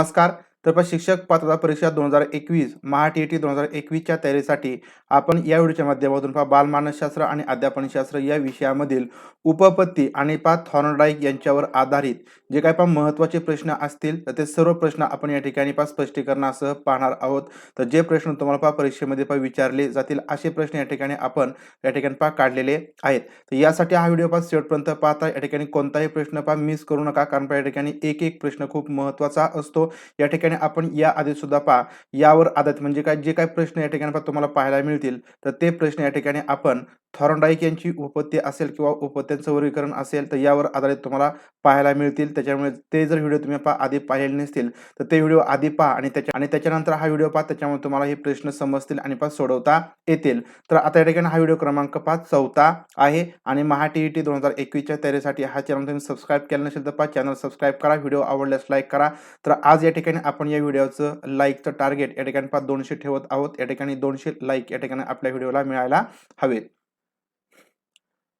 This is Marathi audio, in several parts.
नमस्कार. तर शिक्षक पात्रता परीक्षा दोन हजार एकवीस महा टी टी दोन हजार एकवीसच्या तयारीसाठी आपण या व्हिडिओच्या माध्यमातून पहा बालमानसशास्त्र आणि अध्यापनशास्त्र या विषयामधील उपपत्ती आणि पा थॉर्नडाईक यांच्यावर आधारित जे काही पहा महत्त्वाचे प्रश्न असतील तर ते सर्व प्रश्न आपण या ठिकाणी पहा स्पष्टीकरणासह पाहणार आहोत. तर जे प्रश्न तुम्हाला पहा परीक्षेमध्ये पहा विचारले जातील असे प्रश्न या ठिकाणी आपण या ठिकाणी पहा काढलेले आहेत. तर यासाठी हा व्हिडिओ पहा शेवटपर्यंत पाहता या ठिकाणी कोणताही प्रश्न पहा मिस करू नका कारण या ठिकाणी एक एक प्रश्न खूप महत्त्वाचा असतो. या ठिकाणी आपण या आधी सुद्धा पहा. यावर आधारित म्हणजे काय? जे काही प्रश्न या ठिकाणी तुम्हाला पाहायला मिळतील. तर ते प्रश्न या ठिकाणी आपण थॉरॉन्डाईक यांची उपपत्ती असेल किंवा उपपत्त्यांचं वर्गीकरण असेल तर यावर आधारित तुम्हाला पाहायला मिळतील. त्याच्यामुळे ते जर व्हिडिओ तुम्ही पहा आधी पाहिलेले नसतील तर ते व्हिडिओ आधी पहा आणि त्याच्या आणि त्याच्यानंतर हा व्हिडिओ पहा. त्याच्यामुळे तुम्हाला हे प्रश्न समजतील आणि पहा सोडवता येतील. तर आता या ठिकाणी हा व्हिडिओ क्रमांक पाच चौथा आहे आणि महा टी ई टी दोन हजार एकवीसच्या तयारीसाठी हा चॅनल तुम्ही सबस्क्राईब केला नसेल तर पहा चॅनल सबस्क्राईब करा. व्हिडिओ आवडल्यास लाईक करा. तर आज या ठिकाणी आपण या व्हिडिओचं लाईकचं टार्गेट या ठिकाणी पाच दोनशे ठेवत आहोत. या ठिकाणी दोनशे लाईक या ठिकाणी आपल्या व्हिडिओला मिळायला हवेत.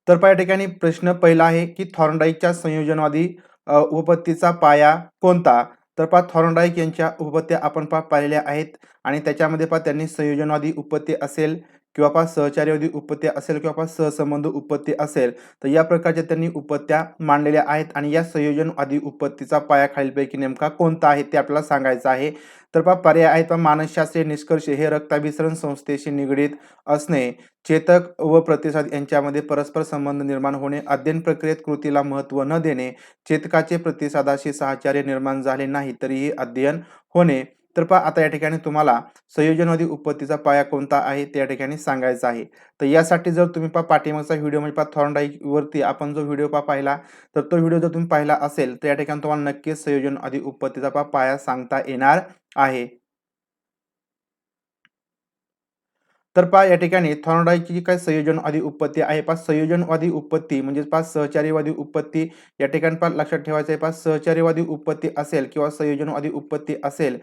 तर पहा या ठिकाणी प्रश्न पहिला आहे की थॉर्नडाईकच्या संयोजनवादी उपपत्तीचा पाया कोणता? तर पहा थॉर्नडाईक यांच्या उपपत्त्या आपण पहा पाहिलेल्या आहेत. आणि त्याच्यामध्ये पहा त्यांनी संयोजनवादी उपपत्ती असेल. किंवा पाच सहचार्यवादी उपत्या असेल किंवा पाच सहसंबंध उपत्ती असेल तर या प्रकारच्या त्यांनी उपत्या मांडलेल्या आहेत आणि या संयोजनवादी उपत्तीचा पाया खालीलपैकी नेमका कोणता आहे ते आपल्याला सांगायचं आहे. तर पहा पर्याय आहेत पहा मानसशास्त्रीय निष्कर्ष हे रक्ताभिसरण संस्थेशी निगडीत असणे चेतक व प्रतिसाद यांच्यामध्ये परस्पर संबंध निर्माण होणे अध्ययन प्रक्रियेत कृतीला महत्त्व न देणे चेतकाचे प्रतिसादाशी सहचार्य निर्माण झाले नाही तरीही अध्ययन होणे. तर पहा आता या ठिकाणी तुम्हाला संयोजनवादी उत्पत्तीचा पाया कोणता आहे त्या ठिकाणी सांगायचा आहे. तर यासाठी जर तुम्ही पहा पाठीमागचा व्हिडिओ म्हणजे पहा थॉर्नडाईक आपण जो व्हिडिओ पहा पाहिला तर तो व्हिडिओ जर तुम्ही पाहिला असेल तर या ठिकाणी तुम्हाला नक्कीच संयोजनवादी उत्पत्तीचा पहा पाया सांगता येणार आहे. तर पहा या ठिकाणी थॉर्नडाईकची जी काही संयोजनवादी उत्पत्ती आहे? पहा संयोजनवादी उत्पत्ती म्हणजे पहा सहचारीवादी उत्पत्ती. या ठिकाणी पहा लक्षात ठेवायचं आहे पहा सहचारीवादी उत्पत्ती असेल किंवा संयोजनवादी उत्पत्ती असेल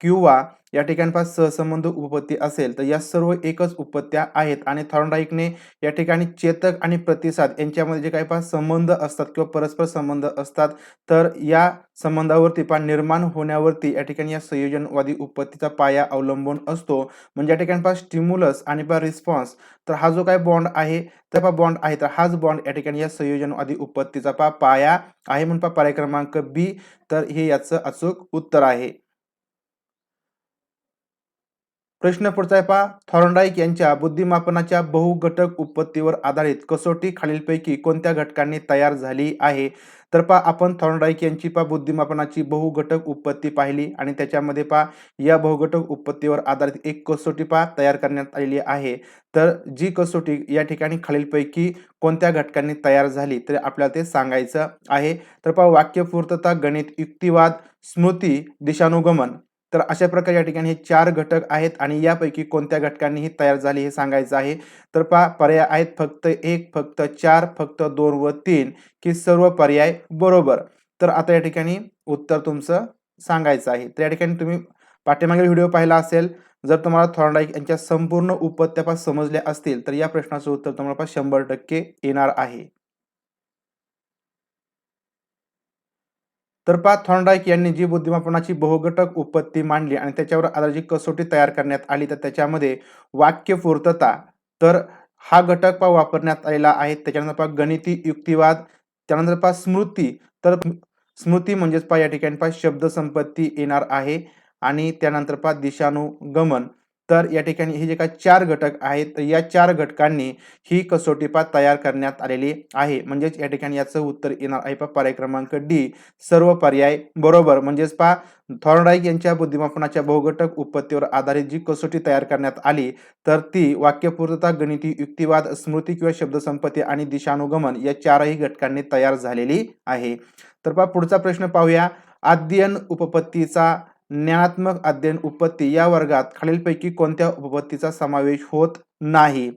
किंवा या ठिकाणी सहसंबंध उपपत्ती असेल तर या सर्व एकच उपपत्त्या आहेत. आणि थॉर्नडाईकने या ठिकाणी चेतक आणि प्रतिसाद यांच्यामध्ये जे काही पहा संबंध असतात किंवा परस्पर संबंध असतात तर या संबंधावरती पहा निर्माण होण्यावरती या ठिकाणी या संयोजनवादी उपपत्तीचा पाया अवलंबून असतो. म्हणजे या ठिकाणी पहा स्टिम्युलस आणि पहा रिस्पॉन्स तर हा जो काय बॉन्ड आहे तर पहा बॉन्ड आहे तर हाच बॉन्ड या ठिकाणी या संयोजनवादी उपपत्तीचा पहा पाया आहे म्हणून पहा पर्याय क्रमांक बी तर हे याचं अचूक उत्तर आहे. प्रश्न पुढचा आहे पहा. थॉर्नडाईक यांच्या बुद्धिमापनाच्या बहुघटक उत्पत्तीवर आधारित कसोटी खालीलपैकी कोणत्या घटकांनी तयार झाली आहे? तर पहा आपण थॉर्नडाईक यांची पहा बुद्धिमापनाची बहुघटक उत्पत्ती पाहिली आणि त्याच्यामध्ये पहा या बहुघटक उत्पत्तीवर आधारित एक कसोटी पहा तयार करण्यात आलेली आहे. तर जी कसोटी या ठिकाणी खालीलपैकी कोणत्या घटकांनी तयार झाली तर आपल्याला ते सांगायचं आहे. तर पहा वाक्यपूर्तता गणित युक्तिवाद स्मृती दिशानुगमन. तर अशा प्रकारे या ठिकाणी हे चार घटक आहेत आणि यापैकी कोणत्या घटकांनी ही तयार झाली हे सांगायचं आहे. तर पा पर्याय आहेत फक्त एक फक्त चार फक्त दोन व तीन की सर्व पर्याय बरोबर. तर आता या ठिकाणी उत्तर तुमचं सांगायचं आहे. तर या ठिकाणी तुम्ही पाठीमागील व्हिडिओ पाहिला असेल जर तुम्हाला थॉर्नडाईक यांच्या संपूर्ण उपपत्त्या समजल्या असतील तर या प्रश्नाचं उत्तर तुम्हाला पहा शंभर टक्के येणार आहे. तर पा थॉर्नडाईक यांनी जी बुद्धिमापनाची बहुघटक उत्पत्ती मांडली आणि त्याच्यावर आधारित कसोटी तयार करण्यात आली तर त्याच्यामध्ये वाक्यपूर्तता तर हा घटक पा वापरण्यात आलेला आहे. त्याच्यानंतर पहा गणिती युक्तिवाद त्यानंतर पा स्मृती तर स्मृती म्हणजेच पा या ठिकाणी पा शब्दसंपत्ती येणार आहे आणि त्यानंतर पा दिशानुगमन. तर या ठिकाणी हे जे काही चार घटक आहेत तर या चार घटकांनी ही कसोटीपा तयार करण्यात आलेली आहे. म्हणजेच या ठिकाणी याचं उत्तर येणार आहे पा पर्याय क्रमांक डी सर्व पर्याय बरोबर. म्हणजेच पहा थॉर्नडाईक यांच्या बुद्धिमापनाच्या बहुघटक उत्पत्तीवर आधारित जी कसोटी तयार करण्यात आली तर ती वाक्यपूर्तता गणिती युक्तिवाद स्मृती किंवा शब्दसंपत्ती आणि दिशानुगमन या चारही घटकांनी तयार झालेली आहे. तर पहा पुढचा प्रश्न पाहूया. आद्यन उपपत्तीचा ज्ञानात्मक अध्ययन उपपत्ती या वर्गात खालीलपैकी कोणत्या उपपत्तीचा समावेश होत नाही?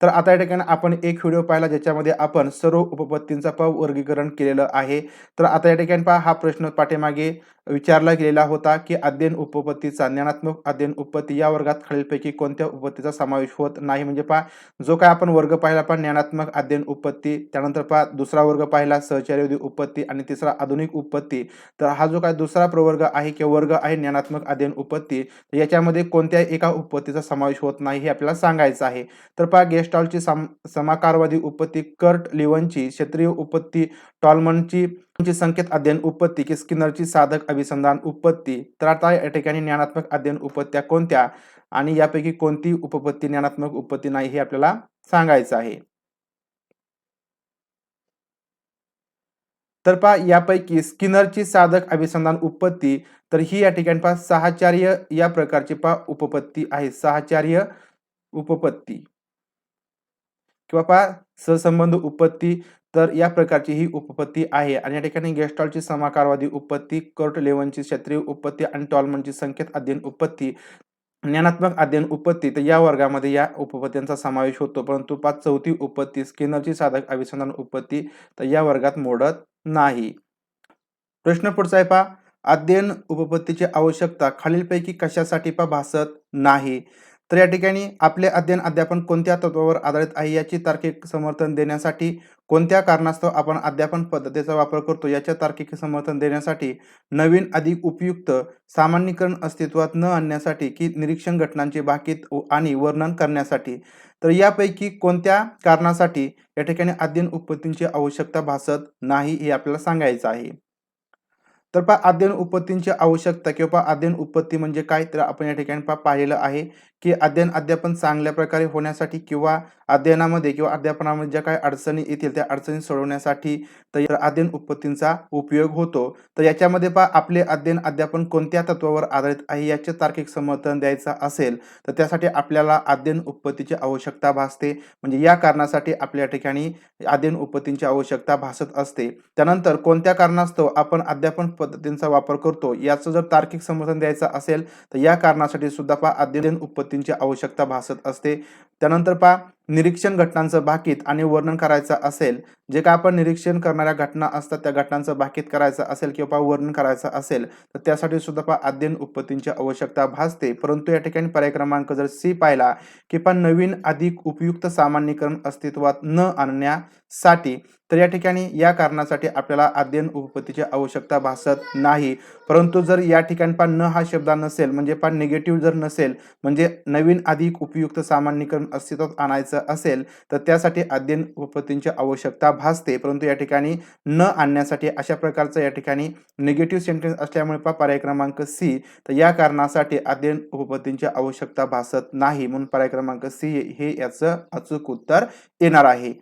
तर आता या ठिकाणी आपण एक व्हिडिओ पाहिला ज्याच्यामध्ये आपण सर्व उपपत्तींचा प वर्गीकरण केलेलं आहे. तर आता या ठिकाणी पहा हा प्रश्न पाठीमागे विचारला गेलेला होता की अध्ययन उपपत्तीचा ज्ञानात्मक अध्ययन उपपत्ती या वर्गात खालीलपैकी कोणत्या उपपत्तीचा समावेश होत नाही? म्हणजे पहा जो काय आपण वर्ग पाहिला पण ज्ञानात्मक अध्ययन उपपत्ती त्यानंतर पहा दुसरा वर्ग पाहिला सहचार्यवधी उपपत्ती आणि तिसरा आधुनिक उपपत्ती. तर हा जो काय दुसरा प्रवर्ग आहे किंवा वर्ग आहे ज्ञानात्मक अध्ययन उपपत्ती याच्यामध्ये कोणत्याही एका उपपत्तीचा समावेश होत नाही हे आपल्याला सांगायचं आहे. तर पहा गेस्ट गेस्टॉलची सम समाकारवादी उपपत्ती कर्ट लिवनची क्षेत्रीय उपत्ती टॉलमनची संकेत अध्ययन उपपत्ती की स्किनरची साधक अभिसंधान उपत्ती तर आता या ठिकाणी ज्ञानात्मक अध्ययन उपत्या कोणत्या? आणि यापैकी कोणती उपपत्ती ज्ञानात्मक उपत्ती नाही हे आपल्याला सांगायचं आहे. तर पहा यापैकी स्किनरची साधक अभिसंधान उपपत्ती तर ही या ठिकाणी पहा सहाचार्य या प्रकारची पहा उपपत्ती आहे. सहाचार्य उपपत्ती. किंवा पहा सहसंबंध उपपत्ती तर या प्रकारची ही उपपत्ती आहे. आणि या ठिकाणी गेस्टॉलची समाकारवादी उपपत्ती कर्ट लेवनची क्षेत्रीय उपपत्ती आणि टॉलमनची संकेत अध्ययन उपपत्ती ज्ञानात्मक अध्ययन उपपत्ती तर या वर्गामध्ये या उपपत्त्यांचा समावेश होतो. परंतु पाच चौथी उपपत्ती स्किनरची साधक अभिसंधान उपपत्ती तर या वर्गात मोडत नाही. प्रश्न पुढचा आहे पहा अध्ययन उपपत्तीची आवश्यकता खालीलपैकी कशासाठी पा भासत नाही. तर या ठिकाणी आपले अध्ययन अध्यापन कोणत्या तत्वावर आधारित आहे याची तार्किक समर्थन देण्यासाठी कोणत्या कारणास्तव आपण अध्यापन पद्धतीचा वापर करतो याच्या तार्किक समर्थन देण्यासाठी नवीन अधिक उपयुक्त सामान्यीकरण अस्तित्वात न आणण्यासाठी की निरीक्षण घटनांचे भाकीत आणि वर्णन करण्यासाठी? तर यापैकी कोणत्या कारणासाठी या ठिकाणी अध्ययन उत्पत्तींची आवश्यकता भासत नाही हे आपल्याला सांगायचं आहे. तर पहा अध्ययन उत्पत्तींची आवश्यकता किंवा पहा अध्ययन उत्पत्ती म्हणजे काय? तर आपण या ठिकाणी पहा पाहिलेलं आहे. की अध्ययन अध्यापन चांगल्या प्रकारे होण्यासाठी किंवा अध्ययनामध्ये किंवा अध्यापनामध्ये ज्या काही अडचणी येतील त्या अडचणी सोडवण्यासाठी तर अध्ययन उत्पत्तींचा उपयोग होतो. तर याच्यामध्ये पहा आपले अध्ययन अध्यापन कोणत्या तत्वावर आधारित आहे याचे तार्किक समर्थन द्यायचं असेल तर त्यासाठी आपल्याला अध्ययन उत्पत्तीची आवश्यकता भासते. म्हणजे या कारणासाठी आपल्या ठिकाणी अध्ययन उत्पत्तींची आवश्यकता भासत असते. त्यानंतर कोणत्या कारणास्तव आपण अध्यापन पद्धतींचा वापर करतो याचं जर तार्किक समर्थन द्यायचं असेल तर या कारणासाठी सुद्धा पहा अध्ययन संपत्तींची आवश्यकता भासत असते. त्यानंतर पहा निरीक्षण घटनांचं भाकीत आणि वर्णन करायचं असेल जे काय आपण निरीक्षण करणाऱ्या घटना असतात त्या घटनांचं भाकीत करायचं असेल किंवा वर्णन करायचं असेल तर त्यासाठी सुद्धा पहा अध्ययन उत्पत्तींची आवश्यकता भासते. परंतु या ठिकाणी पर्याय क्रमांक जर सी पाहिला की पण नवीन अधिक उपयुक्त सामान्यीकरण अस्तित्वात न आणण्यासाठी तर या ठिकाणी या कारणासाठी आपल्याला अध्ययन उपपत्तीची आवश्यकता भासत नाही. परंतु जर या ठिकाणी पण न हा शब्द नसेल म्हणजे पण निगेटिव्ह जर नसेल म्हणजे नवीन अधिक उपयुक्त सामान्यीकरण अस्तित्वात आणायचं असेल तर त्यासाठी अध्ययन उपपत्तींची आवश्यकता भासते. परंतु या ठिकाणी न आणण्यासाठी अशा प्रकारचं या ठिकाणी निगेटिव्ह सेंटेन्स असल्यामुळे पहा पर्याय क्रमांक सी तर या कारणासाठी अध्ययन उपपत्तींची आवश्यकता भासत नाही. म्हणून पर्याय क्रमांक सी हे याचं अचूक उत्तर येणार आहे.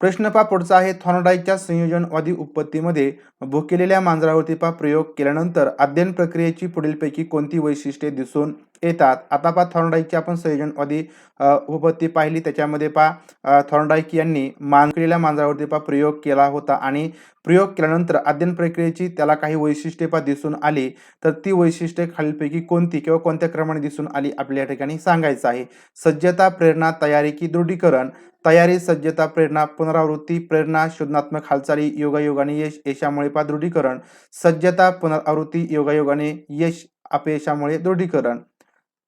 प्रश्न पा पुढचा आहे. थॉर्नडाईकच्या संयोजनवादी उत्पत्तीमध्ये भुकेलेल्या मांजरावरती पा प्रयोग केल्यानंतर अध्ययन प्रक्रियेची पुढीलपैकी कोणती वैशिष्ट्ये दिसून येतात. आता पहा थॉर्नडाईकची आपण संयोजनवादी उपपत्ती पाहिली. त्याच्यामध्ये पहा थॉर्नडाईक यांनी मानकेलेल्या मांजरावरती पा प्रयोग केला होता. आणि प्रयोग केल्यानंतर अध्ययन प्रक्रियेची त्याला काही वैशिष्ट्ये पहा दिसून आली. तर ती वैशिष्ट्ये खालीलपैकी कोणती किंवा कोणत्या क्रमाने दिसून आली आपल्या या ठिकाणी सांगायचं आहे. सज्जता प्रेरणा तयारी की दृढीकरण. तयारी सज्जता प्रेरणा पुनरावृत्ती प्रेरणा शोधनात्मक हालचाली योगायोगाने यश यशामुळे पहा दृढीकरण. सज्जता पुनरावृत्ती योगायोगाने यश अपयशामुळे दृढीकरण.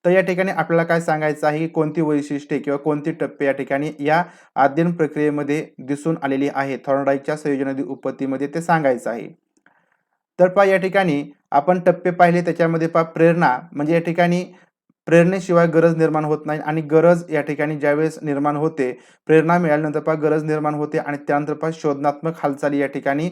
तर या ठिकाणी आपल्याला काय सांगायचं आहे? की कोणती वैशिष्ट्ये किंवा कोणती टप्पे या ठिकाणी या अध्ययन प्रक्रियेमध्ये दिसून आलेली आहे थॉर्नडाईकच्या संयोजनादी उपत्तीमध्ये ते सांगायचं आहे. तर पहा या ठिकाणी आपण टप्पे पाहिले त्याच्यामध्ये पहा प्रेरणा. म्हणजे या ठिकाणी प्रेरणेशिवाय गरज निर्माण होत नाही आणि गरज या ठिकाणी ज्यावेळेस निर्माण होते प्रेरणा मिळाल्यानंतर पहा गरज निर्माण होते आणि त्यानंतर पहा शोधनात्मक हालचाली या ठिकाणी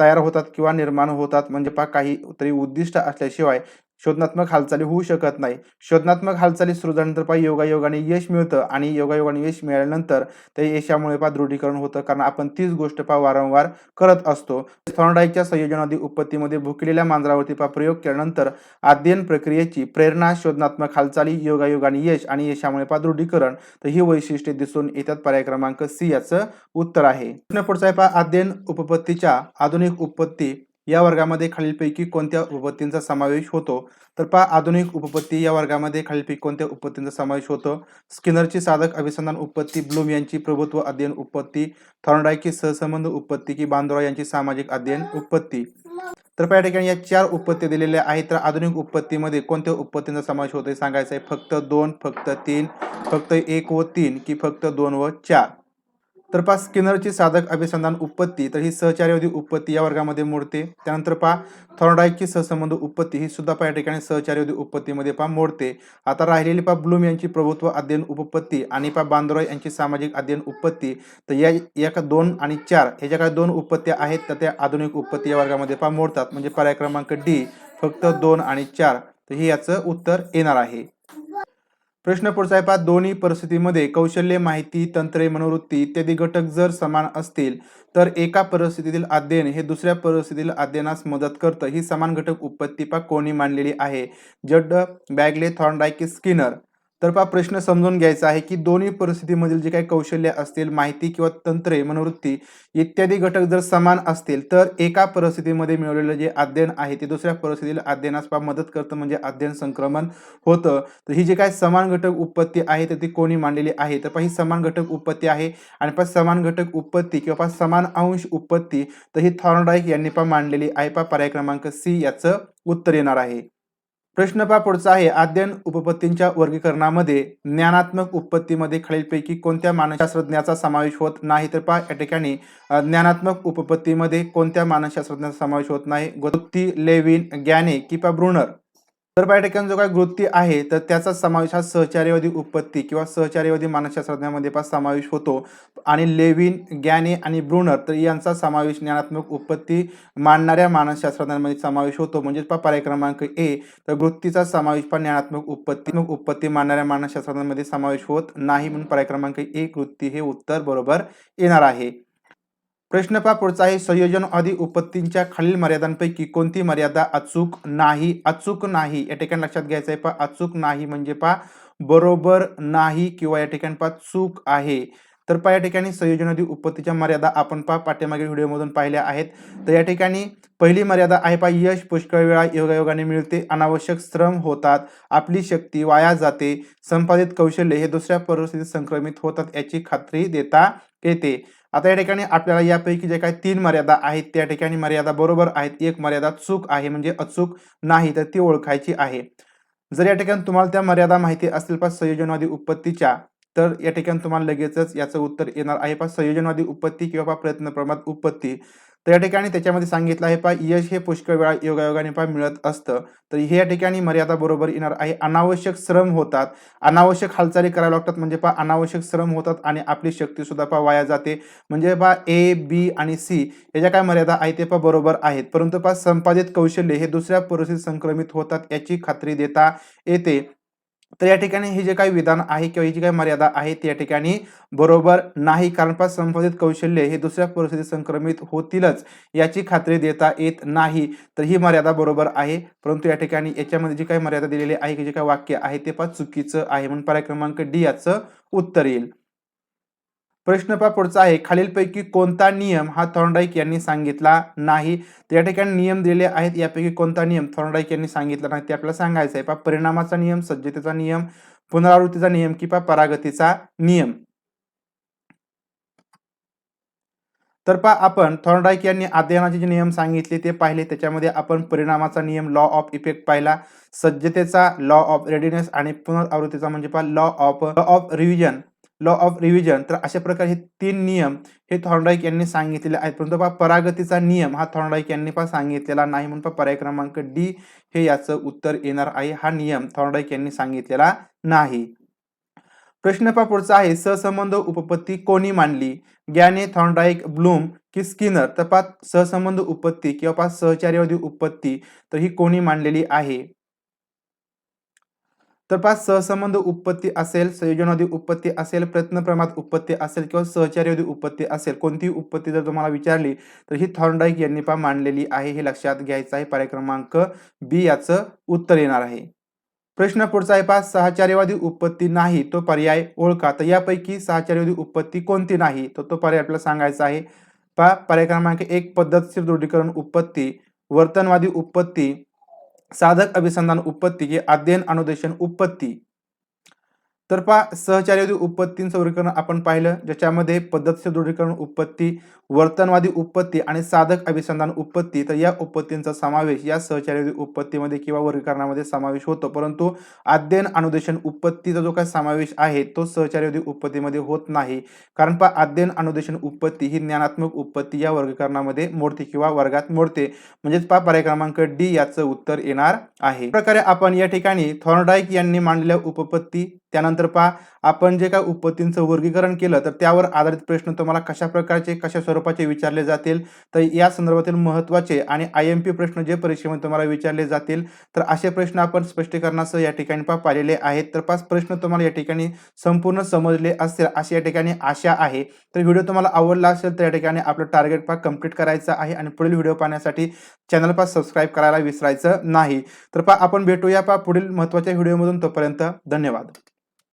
तयार होतात किंवा निर्माण होतात. म्हणजे पहा काही तरी उद्दिष्ट असल्याशिवाय शोधनात्मक हालचाली होऊ शकत नाही. शोधनात्मक हालचाली सुरू झाल्यानंतर योगायोगाने यश मिळतं आणि योगायोगाने यश मिळाल्यानंतर ते यशामुळे पहा दृढीकरण होतं. कारण आपण तीच गोष्ट पा वारंवार करत असतो. थॉर्नडाईकच्या संयोजनादी उत्पत्तीमध्ये भुकलेल्या मांजरावरती पा प्रयोग केल्यानंतर अध्ययन प्रक्रियेची प्रेरणा शोधनात्मक हालचाली योगायोगाने यश आणि यशामुळे पा दृढीकरण तर ही वैशिष्ट्ये दिसून येतात. पर्याय क्रमांक सी याचं उत्तर आहे. पुढचा आहे पा अध्ययन उपपत्तीच्या आधुनिक उत्पत्ती या वर्गामध्ये खालीलपैकी कोणत्या उपपत्तींचा समावेश होतो? तर पहा आधुनिक उपपत्ती या वर्गामध्ये खालीलपैकी कोणत्या उपपत्तींचा समावेश होतो? स्किनरची साधक अभिसंधान उपपत्ती ब्लूम यांची प्रभुत्व अध्ययन उपपत्ती थॉर्नडाईकची सहसंबंध उपपत्ती की बांदोरा यांची सामाजिक अध्ययन उपपत्ती. तर या ठिकाणी या चार उपपत्ती दिलेल्या आहेत. तर आधुनिक उपपत्तीमध्ये कोणत्या उपपत्तींचा समावेश होतोय? सांगायचं आहे फक्त दोन फक्त तीन फक्त एक व तीन की फक्त दोन व चार. तर पहा स्किनरची साधक अभिसंधान उत्पत्ती तर ही सहचार्यवादी उत्पत्ती या वर्गामध्ये मोडते. त्यानंतर पहा थॉर्नडाईकची सहसंबंध उत्पत्ती ही सुद्धा पहा या ठिकाणी सहचार्यवादी उत्पत्तीमध्ये पहा मोडते. आता राहिलेली पहा ब्लूम यांची प्रभुत्व अध्ययन उपपत्ती आणि पहा बांद्रॉय यांची सामाजिक अध्ययन उत्पत्ती. तर या या का दोन आणि चार हे ज्या काही दोन उपपत्त्या आहेत तर त्या आधुनिक उत्पत्ती या वर्गामध्ये पहा मोडतात. म्हणजे पर्याय क्रमांक डी फक्त दोन आणि चार. तर हे याचं उत्तर येणार आहे. प्रश्न पुढचा आहे पहा. दोन्ही परिस्थितीमध्ये कौशल्य माहिती तंत्रे मनोवृत्ती इत्यादी घटक जर समान असतील तर एका परिस्थितीतील अध्ययन हे दुसऱ्या परिस्थितीतील अध्ययनास मदत करतं. ही समान घटक उत्पत्ती पा कोणी मांडलेली आहे. जड बॅगले थॉर्नडाईक स्किनर. तर पहा प्रश्न समजून घ्यायचा आहे की दोन्ही परिस्थितीमधील जे काही कौशल्य असतील माहिती किंवा तंत्रे मनोवृत्ती इत्यादी घटक जर समान असतील तर एका परिस्थितीमध्ये मिळवलेलं जे अध्ययन आहे ते दुसऱ्या परिस्थितीला अध्ययनास पहा मदत करतं म्हणजे अध्ययन संक्रमण होतं. तर ही जे काय समान घटक उत्पत्ती आहे तर ती कोणी मांडलेली आहे? तर पहा ही समान घटक उत्पत्ती आहे आणि पहा समान घटक उत्पत्ती किंवा पहा समान अंश उत्पत्ती तर ही थॉर्नडाईक यांनी पहा मांडलेली आहे. पहा पर्याय क्रमांक सी याचं उत्तर येणार आहे. प्रश्न पा पुढचा आहे. अध्ययन उपपत्तींच्या वर्गीकरणामध्ये ज्ञानात्मक उपपत्तीमध्ये खालीलपैकी कोणत्या मानसशास्त्रज्ञाचा समावेश होत नाही? तर पहा या ठिकाणी ज्ञानात्मक उपपत्तीमध्ये कोणत्या मानसशास्त्रज्ञाचा समावेश होत नाही? गोत्ती लेविन गॅने किंवा ब्रुनर? तर पर्यटकांचा जो काय वृत्ती आहे तर त्याचा समावेश हा सहचार्यवादी उत्पत्ती किंवा सहचार्यवादी मानसशास्त्रज्ञामध्ये पण समावेश होतो. आणि लेविन गॅने आणि ब्रुनर तर यांचा समावेश ज्ञानात्मक उत्पत्ती मांडणाऱ्या मानसशास्त्रज्ञांमध्ये समावेश होतो. म्हणजेच पहा पर्याय क्रमांक ए तर वृत्तीचा समावेश पण ज्ञानात्मक उत्पत्ती उत्पत्ती मानणाऱ्या मानसशास्त्रज्ञांमध्ये समावेश होत नाही. म्हणून पर्याय क्रमांक एक वृत्ती हे उत्तर बरोबर येणार आहे. प्रश्न पहा पुढचा आहे संयोजन आधी उपत्तींच्या खालील मर्यादांपैकी कोणती मर्यादा अचूक नाही अचूक नाही? या ठिकाणी लक्षात घ्यायचं आहे पहा. अचूक नाही म्हणजे पहा बरोबर नाही किंवा या ठिकाणी पहा चूक आहे. तर पहा या ठिकाणी संयोजनादी उपत्तीच्या मर्यादा आपण पहा पाठ्यामागील व्हिडिओमधून पाहिल्या आहेत. तर या ठिकाणी पहिली मर्यादा आहे पहा यश पुष्कळ वेळा योगायोगाने मिळते अनावश्यक श्रम होतात आपली शक्ती वाया जाते संपादित कौशल्य हे दुसऱ्या परिस्थितीत संक्रमित होतात याची खात्री देता येते. आता या ठिकाणी आपल्याला यापैकी जे काही तीन मर्यादा आहेत त्या ठिकाणी मर्यादा बरोबर आहेत. एक मर्यादा चूक आहे म्हणजे अचूक नाही तर ती ओळखायची आहे. जर या ठिकाणी तुम्हाला त्या मर्यादा माहिती असतील पास संयोजनवादी उत्पत्तीच्या तर या ठिकाणी तुम्हाला लगेचच याचं उत्तर येणार आहे. पास संयोजनवादी उत्पत्ती किंवा पा प्रयत्न प्रमाणात उत्पत्ती. तर या ठिकाणी त्याच्यामध्ये सांगितलं आहे पा यश हे पुष्कळ वेळा योगायोगाने पा मिळत असतं. तर हे या ठिकाणी मर्यादा बरोबर येणार आहे. अनावश्यक श्रम होतात. अनावश्यक हालचाली कराव्या लागतात. म्हणजे पहा अनावश्यक श्रम होतात आणि आपली शक्ती सुद्धा पा वाया जाते. म्हणजे पहा ए बी आणि सी याच्या काय मर्यादा आहेत ते पा बरोबर आहेत. परंतु पा संपादित कौशल्य हे दुसऱ्या परिस्थितीत संक्रमित होतात याची खात्री देता येते. तर या ठिकाणी हे जे काही विधान आहे किंवा ही जी काही मर्यादा आहे ती या ठिकाणी बरोबर नाही. कारण पास संपादित कौशल्य हे दुसऱ्या परिस्थितीत संक्रमित होतीलच याची खात्री देता येत नाही. तर ही मर्यादा बरोबर आहे. परंतु या ठिकाणी याच्यामध्ये जी काही मर्यादा दिलेली आहे की जे काही वाक्य आहे ते पहा चुकीचं आहे. म्हणून पर्याय क्रमांक डी याचं उत्तर येईल. प्रश्न पहा पुढचा आहे खालीलपैकी कोणता नियम हा थॉर्नडाईक यांनी सांगितला नाही? तर या ठिकाणी नियम दिले आहेत यापैकी कोणता नियम थॉर्नडाईक यांनी सांगितला नाही ते आपल्याला सांगायचं आहे पहा परिणामाचा नियम सज्जतेचा नियम पुनरावृत्तीचा नियम किंवा परागतीचा नियम. तर पहा आपण थॉर्नडाईक यांनी अध्ययनाचे जे नियम सांगितले ते पाहिले त्याच्यामध्ये आपण परिणामाचा नियम लॉ ऑफ इफेक्ट पाहिला सज्जतेचा लॉ ऑफ रेडिनेस आणि पुनरावृत्तीचा म्हणजे पहा law of law of revision law of revision तर अशा प्रकारे हे तीन नियम हे थॉर्नडाईक यांनी सांगितलेले आहेत. परंतु पहा परागतीचा नियम हा थॉर्नडाईक यांनी पण सांगितलेला नाही म्हणून पहा पर्याय क्रमांक डी हे याचं उत्तर येणार आहे. हा नियम थॉर्नडाईक यांनी सांगितलेला नाही. प्रश्न पहा पुढचा आहे सहसंबंध उपपत्ती कोणी मांडली? ग्याने थॉर्नडाईक ब्लूम की स्किनर? तर पहा सहसंबंध उपपत्ती किंवा पहा सहचार्यवादी उपपत्ती तर ही कोणी मांडलेली आहे? तर सहसंबंध उत्पत्ती असेल संयोजनवादी उत्पत्ती असेल प्रयत्नप्रमात उत्पत्ती असेल किंवा सहचार्यवादी उत्पत्ती असेल कोणतीही उत्पत्ती जर तुम्हाला विचारली तर ही थॉर्नडाईक यांनी पहा मांडलेली आहे हे लक्षात घ्यायचं आहे. पर्याय क्रमांक बी याचं उत्तर येणार आहे. प्रश्न पुढचा आहे पहा सहचार्यवादी उत्पत्ती नाही तो पर्याय ओळखा. तर यापैकी सहचार्यवादी उत्पत्ती कोणती नाही तर तो पर्याय आपल्याला सांगायचा आहे. पहा पर्याय क्रमांक एक पद्धतशीर दृढीकरण उत्पत्ती वर्तनवादी उत्पत्ती साधक अभिसंधान उत्पत्ती की अध्ययन अनुदेशन उत्पत्ती तर पहा सहचार्यवादी उत्पत्तींचं वर्गीकरण आपण पाहिलं ज्याच्यामध्ये पद्धत दृढीकरण उत्पत्ती वर्तनवादी उत्पत्ती आणि साधक अभिसंधान उत्पत्ती. तर या उत्पत्तींचा समावेश या सहचार्यवादी उत्पत्तीमध्ये किंवा वर्गीकरणामध्ये समावेश होतो. परंतु अध्ययन अनुदेशन उत्पत्तीचा जो काही समावेश आहे तो सहचार्यवादी उत्पत्तीमध्ये होत नाही. कारण पहा अध्ययन अनुदेशन उत्पत्ती ही ज्ञानात्मक उत्पत्ती या वर्गीकरणामध्ये मोडते किंवा वर्गात मोडते. म्हणजेच पहा पर्याय क्रमांक डी याचं उत्तर येणार आहे. प्रकारे आपण या ठिकाणी थॉर्नडाईक यांनी मांडलेल्या उपपत्ती त्यानंतर पहा आपण जे काय उत्पत्तींचं वर्गीकरण केलं तर त्यावर आधारित प्रश्न तुम्हाला कशा प्रकारचे कशा स्वरूपाचे विचारले जातील? तर या संदर्भातील महत्त्वाचे आणि आय एम पी प्रश्न जे परीक्षेमध्ये तुम्हाला विचारले जातील तर असे प्रश्न आपण स्पष्टीकरणासह या ठिकाणी पहा पाहिलेले आहेत. तर पाच प्रश्न तुम्हाला या ठिकाणी संपूर्ण समजले असतील अशी या ठिकाणी आशा आहे. तर व्हिडिओ तुम्हाला आवडला असेल तर या ठिकाणी आपलं टार्गेट पहा कंप्लीट करायचं आहे आणि पुढील व्हिडिओ पाहण्यासाठी चॅनल पहा सबस्क्राईब करायला विसरायचं नाही. तर पहा आपण भेटूया पहा पुढील महत्त्वाच्या व्हिडिओमधून तोपर्यंत धन्यवाद.